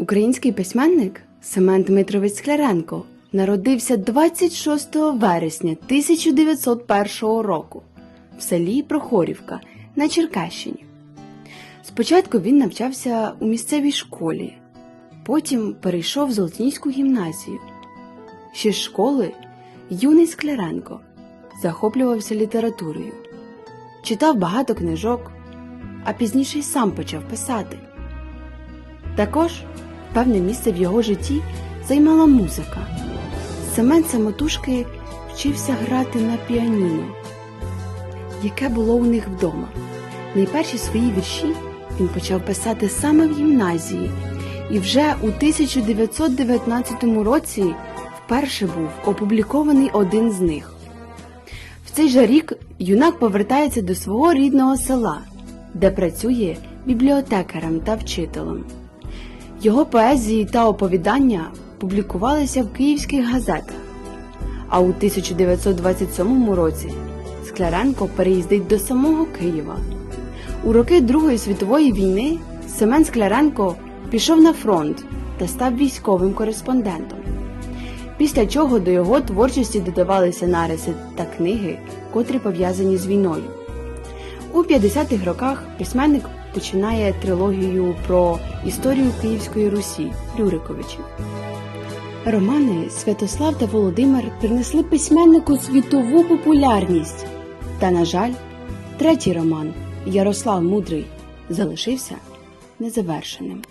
Український письменник Семен Дмитрович Скляренко народився 26 вересня 1901 року в селі Прохорівка на Черкащині. Спочатку він навчався у місцевій школі, потім перейшов в Золотнійську гімназію. Ще з школи юний Скляренко захоплювався літературою, читав багато книжок, а пізніше й сам почав писати. Також певне місце в його житті займала музика. Семен самотужки вчився грати на піаніно, яке було у них вдома. Найперші свої вірші він почав писати саме в гімназії, і вже у 1919 році вперше був опублікований один з них. В цей же рік юнак повертається до свого рідного села, де працює бібліотекарем та вчителем. Його поезії та оповідання публікувалися в київських газетах. А у 1927 році Скляренко переїздить до самого Києва. У роки Другої світової війни Семен Скляренко пішов на фронт та став військовим кореспондентом. Після чого до його творчості додавалися нариси та книги, котрі пов'язані з війною. У 50-х роках письменник починає трилогію про історію Київської Русі Рюриковичів. Романи Святослав та Володимир принесли письменнику світову популярність. Та, на жаль, третій роман Ярослав Мудрий залишився незавершеним.